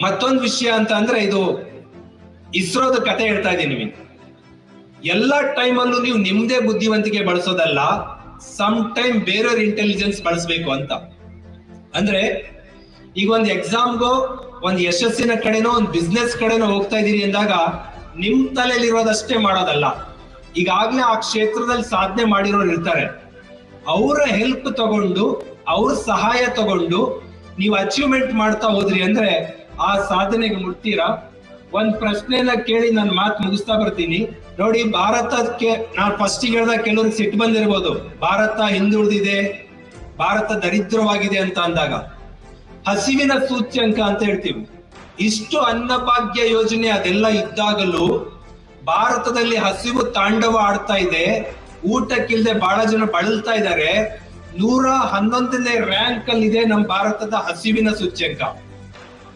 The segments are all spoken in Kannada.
ಮತ್ತೊಂದು ವಿಷಯ ಅಂತ ಅಂದ್ರೆ ಇದು ಇಸ್ರೋದ ಕತೆ ಹೇಳ್ತಾ ಇದ್ದೀನಿ ನಿಮಗೆ. ಎಲ್ಲ ಟೈಮಲ್ಲೂ ನೀವು ನಿಮ್ದೇ ಬುದ್ಧಿವಂತಿಕೆ ಬಳಸೋದಲ್ಲ ಸಮ್ ಟೈಮ್ ಬೇರೆಯವ್ರ ಇಂಟೆಲಿಜೆನ್ಸ್ ಬಳಸಬೇಕು ಅಂತ. ಅಂದ್ರೆ ಈಗ ಒಂದು ಎಕ್ಸಾಮ್ಗೋ ಒಂದು ಯಶಸ್ಸಿನ ಕಡೆನೋ, ಒಂದು ಬಿಸ್ನೆಸ್ ಕಡೆನೋ ಹೋಗ್ತಾ ಇದ್ದೀರಿ ಅಂದಾಗ ನಿಮ್ ತಲೆಯಲ್ಲಿರೋದಷ್ಟೇ ಮಾಡೋದಲ್ಲ. ಈಗಾಗ್ಲೇ ಆ ಕ್ಷೇತ್ರದಲ್ಲಿ ಸಾಧನೆ ಮಾಡಿರೋರು ಇರ್ತಾರೆ. ಅವರ ಹೆಲ್ಪ್ ತಗೊಂಡು, ಅವ್ರ ಸಹಾಯ ತಗೊಂಡು ನೀವು ಅಚೀವ್ಮೆಂಟ್ ಮಾಡ್ತಾ ಹೋದ್ರಿ ಅಂದ್ರೆ ಆ ಸಾಧನೆಗೆ ಮುಟ್ತೀರಾ? ಒಂದ್ ಪ್ರಶ್ನೆನ ಕೇಳಿ ನಾನು ಮಾತು ಮುಗಿಸ್ತಾ ಬರ್ತೀನಿ. ನೋಡಿ, ಭಾರತಕ್ಕೆ, ನಾನು ಫಸ್ಟ್ ಹೇಳ್ದಾಗ ಕೆಲವರು ಸಿಟ್ಟು ಬಂದಿರ್ಬೋದು. ಭಾರತ ಹಿಂದುಳಿದಿದೆ, ಭಾರತ ದರಿದ್ರವಾಗಿದೆ ಅಂತ ಅಂದಾಗ. ಹಸಿವಿನ ಸೂಚ್ಯಂಕ ಅಂತ ಹೇಳ್ತೀವಿ. ಇಷ್ಟು ಅನ್ನಭಾಗ್ಯ ಯೋಜನೆ ಅದೆಲ್ಲ ಇದ್ದಾಗಲೂ ಭಾರತದಲ್ಲಿ ಹಸಿವು ತಾಂಡವ ಆಡ್ತಾ ಇದೆ. ಊಟಕ್ಕಿಲ್ದೆ ಬಹಳ ಜನ ಬಳಲ್ತಾ ಇದ್ದಾರೆ. ನೂರ ಹನ್ನೊಂದನೇ ರ್ಯಾಂಕ್ ಅಲ್ಲಿ ಇದೆ ನಮ್ಮ ಭಾರತದ ಹಸಿವಿನ ಸೂಚ್ಯಂಕ.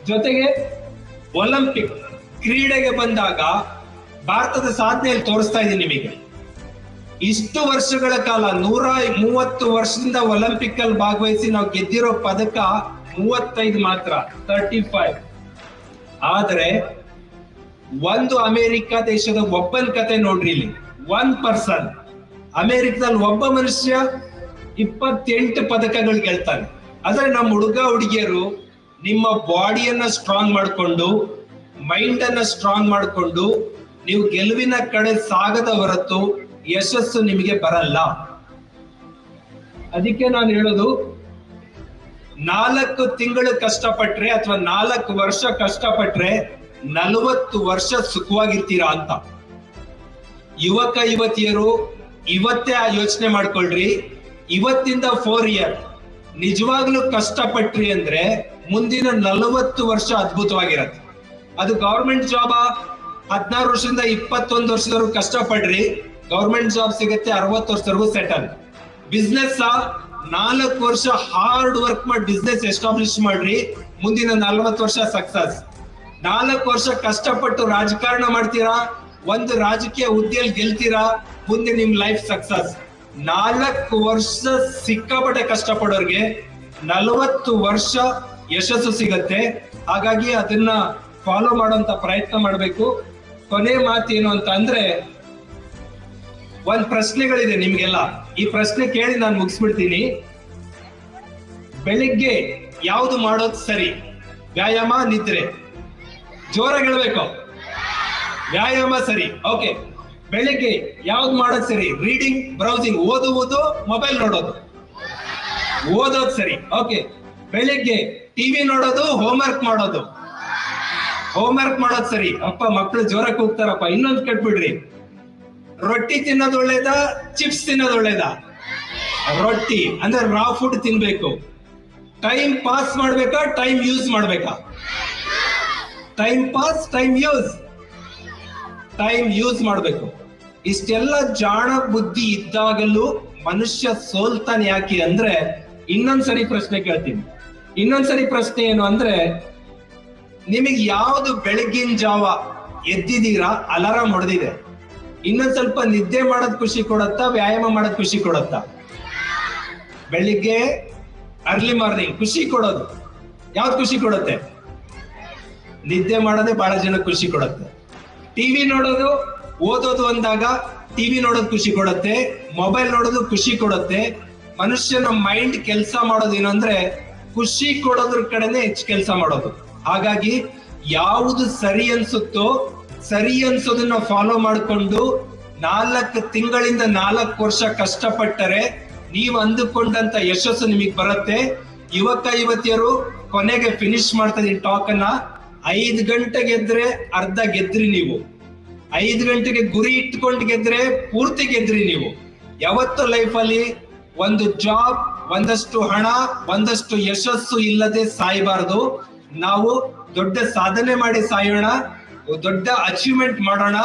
ಜೊತೆಗೆ ಒಲಿಂಪಿಕ್ ಕ್ರೀಡೆಗೆ ಬಂದಾಗ ಭಾರತದ ಸಾಧನೆಯಲ್ಲಿ ತೋರಿಸ್ತಾ ಇದ್ದೀನಿ ನಿಮಗೆ. ಇಷ್ಟು ವರ್ಷಗಳ ಕಾಲ ನೂರ ಮೂವತ್ತು ವರ್ಷದಿಂದ ಒಲಿಂಪಿಕ್ ಅಲ್ಲಿ ಭಾಗವಹಿಸಿ ನಾವು ಗೆದ್ದಿರೋ ಪದಕ ಮೂವತ್ತೈದು ಮಾತ್ರ ತರ್ಟಿ ಫೈವ್ ಆದ್ರೆ ಒಂದು ಅಮೆರಿಕ ದೇಶದ ಒಬ್ಬನ ಕತೆ ನೋಡ್ರಿ ಇಲ್ಲಿ. ಒನ್ ಪರ್ಸನ್ ಅಮೆರಿಕದಲ್ಲಿ ಒಬ್ಬ ಮನುಷ್ಯ ಇಪ್ಪತ್ತೆಂಟು ಪದಕಗಳು ಗೆಲ್ತಾನೆ. ಆದ್ರೆ ನಮ್ಮ ಹುಡುಗ ಹುಡುಗಿಯರು ನಿಮ್ಮ ಬಾಡಿಯನ್ನ ಸ್ಟ್ರಾಂಗ್ ಮಾಡಿಕೊಂಡು ಮೈಂಡ್ ಅನ್ನ ಸ್ಟ್ರಾಂಗ್ ಮಾಡಿಕೊಂಡು, ನೀವು ಗೆಲುವಿನ ಕಡೆ ಸಾಗದ ಹೊರತು ಯಶಸ್ಸು ನಿಮಗೆ ಬರಲ್ಲ. ಅದಕ್ಕೆ ನಾನು ಹೇಳೋದು, ನಾಲ್ಕು ತಿಂಗಳು ಕಷ್ಟಪಟ್ರೆ ಅಥವಾ ನಾಲ್ಕು ವರ್ಷ ಕಷ್ಟಪಟ್ರೆ ನಲವತ್ತು ವರ್ಷ ಸುಖವಾಗಿರ್ತೀರಾ ಅಂತ. ಯುವಕ ಯುವತಿಯರು, ಇವತ್ತೇ ಆ ಯೋಚನೆ ಮಾಡ್ಕೊಳ್ರಿ. ಇವತ್ತಿಂದ ಫೋರ್ ಇಯರ್ ನಿಜವಾಗ್ಲೂ ಕಷ್ಟಪಟ್ರಿ ಅಂದ್ರೆ ಮುಂದಿನ ನಲವತ್ತು ವರ್ಷ ಅದ್ಭುತವಾಗಿರತ್ತೆ. ಅದು ಗೌರ್ಮೆಂಟ್ ಜಾಬಾ ಹದಿನಾರು ವರ್ಷದಿಂದ ಇಪ್ಪತ್ತೊಂದು ವರ್ಷದವರೆಗೂ ಕಷ್ಟಪಡ್ರಿ ಗೌರ್ಮೆಂಟ್ ಜಾಬ್ ಸಿಗುತ್ತೆ, ಅರವತ್ತು ವರ್ಷದವರೆಗೂ ಸೆಟಲ್ ಬಿಸ್ನೆಸ್ ನಾಲ್ಕು ವರ್ಷ ಹಾರ್ಡ್ ವರ್ಕ್ ಮಾಡಿ ಬಿಸ್ನೆಸ್ ಎಸ್ಟಾಬ್ಲಿಷ್ ಮಾಡ್ರಿ, ಮುಂದಿನ ನಲವತ್ತು ವರ್ಷ ಸಕ್ಸಸ್ ನಾಲ್ಕು ವರ್ಷ ಕಷ್ಟಪಟ್ಟು ರಾಜಕಾರಣ ಮಾಡ್ತೀರಾ? ಒಂದು ರಾಜಕೀಯ ಹುದ್ದೆಯಲ್ಲಿ ಗೆಲ್ತೀರಾ? ಮುಂದೆ ನಿಮ್ ಲೈಫ್ ಸಕ್ಸಸ್ ನಾಲ್ಕು ವರ್ಷ ಸಿಕ್ಕಾಪಟ್ಟೆ ಕಷ್ಟಪಡೋರ್ಗೆ ನಲವತ್ತು ವರ್ಷ ಯಶಸ್ಸು ಸಿಗತ್ತೆ. ಹಾಗಾಗಿ ಅದನ್ನ ಫಾಲೋ ಮಾಡುವಂತ ಪ್ರಯತ್ನ ಮಾಡಬೇಕು. ಕೊನೆ ಮಾತೇನು ಅಂತ ಅಂದ್ರೆ, ಒಂದ್ ಪ್ರಶ್ನೆಗಳಿದೆ ನಿಮ್ಗೆಲ್ಲ. ಈ ಪ್ರಶ್ನೆ ಕೇಳಿ ನಾನು ಮುಗಿಸ್ಬಿಡ್ತೀನಿ. ಬೆಳಿಗ್ಗೆ ಯಾವುದು ಮಾಡೋದು ಸರಿ? ವ್ಯಾಯಾಮ, ನಿದ್ರೆ. ಜೋರಾಗಿ ಹೇಳ್ಬೇಕು. ವ್ಯಾಯಾಮ ಸರಿ. ಓಕೆ ಬೆಳಿಗ್ಗೆ ಯಾವ್ದು ಮಾಡೋದು ಸರಿ? ರೀಡಿಂಗ್ ಬ್ರೌಸಿಂಗ್ ಓದುವುದು ಮೊಬೈಲ್ ನೋಡೋದು. ಓದೋದು ಸರಿ. ಓಕೆ ಬೆಳಿಗ್ಗೆ ಟಿವಿ ನೋಡೋದು ಹೋಮ್ವರ್ಕ್ ಮಾಡೋದು. ಹೋಮ್ವರ್ಕ್ ಮಾಡೋದು ಸರಿ. ಅಪ್ಪ ಮಕ್ಕಳು ಜೋರಕ್ಕೆ ಹೋಗ್ತಾರಪ್ಪ ಇನ್ನೊಂದು ಕಟ್ಬಿಡ್ರಿ. ರೊಟ್ಟಿ ತಿನ್ನೋದು ಒಳ್ಳೇದಾ? ಚಿಪ್ಸ್ ತಿನ್ನೋದು ಒಳ್ಳೇದ? ರೊಟ್ಟಿ, ಅಂದ್ರೆ ರಾ ಫುಡ್ ತಿನ್ಬೇಕು. ಟೈಮ್ ಪಾಸ್ ಮಾಡ್ಬೇಕಾ? ಟೈಮ್ ಯೂಸ್ ಮಾಡ್ಬೇಕಾ? Time pass time use time use ಮಾಡಬೇಕು. ಇಷ್ಟೆಲ್ಲ ಜಾಣ ಬುದ್ಧಿ ಇದ್ದಾಗಲೂ ಮನುಷ್ಯ ಸೋಲ್ತಾನೆ ಯಾಕೆ ಅಂದ್ರೆ ಇನ್ನೊಂದ್ಸರಿ ಪ್ರಶ್ನೆ ಕೇಳ್ತೀನಿ. ಇನ್ನೊಂದ್ಸರಿ ಪ್ರಶ್ನೆ ಏನು ಅಂದ್ರೆ ನಿಮಗೆ ಯಾವ್ದು ಬೆಳಗಿನ ಜಾವ ಎದ್ದಿದ್ದೀರಾ? ಅಲಾರಾಮ್ ಹೊಡೆದಿದೆ. ಇನ್ನೊಂದ್ ಸ್ವಲ್ಪ ನಿದ್ದೆ ಮಾಡೋದ್ ಖುಷಿ ಕೊಡತ್ತಾ, ವ್ಯಾಯಾಮ ಮಾಡೋದ್ ಖುಷಿ ಕೊಡತ್ತಾ? ಬೆಳಿಗ್ಗೆ ಅರ್ಲಿ ಮಾರ್ನಿಂಗ್ ಖುಷಿ ಕೊಡೋದು. ಯಾವ್ದು ಖುಷಿ ಕೊಡುತ್ತೆ? ನಿದ್ದೆ ಮಾಡೋದೇ ಬಹಳ ಜನ ಖುಷಿ ಕೊಡುತ್ತೆ. ಟಿವಿ ನೋಡೋದು, ಓದೋದು ಅಂದಾಗ ಟಿವಿ ನೋಡೋದು ಖುಷಿ ಕೊಡುತ್ತೆ, ಮೊಬೈಲ್ ನೋಡೋದು ಖುಷಿ ಕೊಡುತ್ತೆ. ಮನುಷ್ಯನ ಮೈಂಡ್ ಕೆಲಸ ಮಾಡೋದು ಏನಂದ್ರೆ ಖುಷಿ ಕೊಡೋದ್ರ ಕಡೆನೆ ಹೆಚ್ಚು ಕೆಲಸ ಮಾಡೋದು. ಹಾಗಾಗಿ ಯಾವುದು ಸರಿ ಅನ್ಸುತ್ತೋ, ಸರಿ ಅನ್ಸೋದನ್ನ ಫಾಲೋ ಮಾಡಿಕೊಂಡು ನಾಲ್ಕು ತಿಂಗಳಿಂದ ನಾಲ್ಕು ವರ್ಷ ಕಷ್ಟಪಟ್ಟರೆ ನೀವು ಅಂದುಕೊಂಡಂತ ಯಶಸ್ಸು ನಿಮಗೆ ಬರುತ್ತೆ. ಯುವಕ, ಯುವತಿಯರು ಕೊನೆಗೆ ಫಿನಿಶ್ ಮಾಡ್ತಾ ಇದೀನಿ ಟಾಕ್ ಅನ್ನ. ಐದು ಗಂಟೆಗೆದ್ರೆ ಅರ್ಧ ಗೆದ್ರಿ ನೀವು. ಐದು ಗಂಟೆಗೆ ಗುರಿ ಇಟ್ಕೊಂಡು ಗೆದ್ರೆ ಪೂರ್ತಿ ಗೆದ್ರಿ ನೀವು. ಯಾವತ್ತು ಲೈಫಲ್ಲಿ ಒಂದು ಜಾಬ್, ಒಂದಷ್ಟು ಹಣ, ಒಂದಷ್ಟು ಯಶಸ್ಸು ಇಲ್ಲದೆ ಸಾಯಬಾರದು. ನಾವು ದೊಡ್ಡ ಸಾಧನೆ ಮಾಡಿ ಸಾಯೋಣ, ದೊಡ್ಡ ಅಚೀವ್ಮೆಂಟ್ ಮಾಡೋಣ,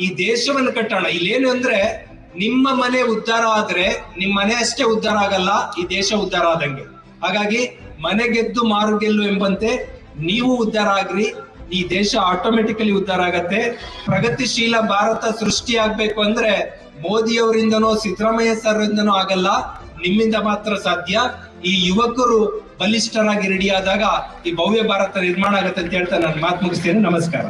ಈ ದೇಶವನ್ನು ಕಟ್ಟೋಣ. ಇಲ್ಲೇನು ಅಂದ್ರೆ ನಿಮ್ಮ ಮನೆ ಉದ್ಧಾರ ಆದ್ರೆ ನಿಮ್ ಮನೆ ಅಷ್ಟೇ ಉದ್ಧಾರ ಆಗಲ್ಲ, ಈ ದೇಶ ಉದ್ಧಾರ ಆದಂಗೆ. ಹಾಗಾಗಿ ಮನೆ ಗೆದ್ದು ಮಾರು ಗೆಲ್ಲು ಎಂಬಂತೆ ನೀವು ಉದ್ಧಾರ ಆಗ್ರಿ. ಈ ದೇಶ ಆಟೋಮೆಟಿಕಲಿ ಉದ್ಧಾರ ಆಗತ್ತೆ. ಪ್ರಗತಿಶೀಲ ಭಾರತ ಸೃಷ್ಟಿ ಆಗ್ಬೇಕು ಅಂದ್ರೆ ಮೋದಿಯವರಿಂದನೋ, ಸಿದ್ದರಾಮಯ್ಯ ಸರ್ ಇಂದನೋ ಆಗಲ್ಲ. ನಿಮ್ಮಿಂದ ಮಾತ್ರ ಸಾಧ್ಯ. ಈ ಯುವಕರು ಬಲಿಷ್ಠರಾಗಿ ರೆಡಿ ಆದಾಗ ಈ ಭವ್ಯ ಭಾರತ ನಿರ್ಮಾಣ ಆಗತ್ತೆ ಅಂತ ಹೇಳ್ತಾ ನಾನು ಮಾತು ಮುಗಿಸ್ತೇನೆ. ನಮಸ್ಕಾರ.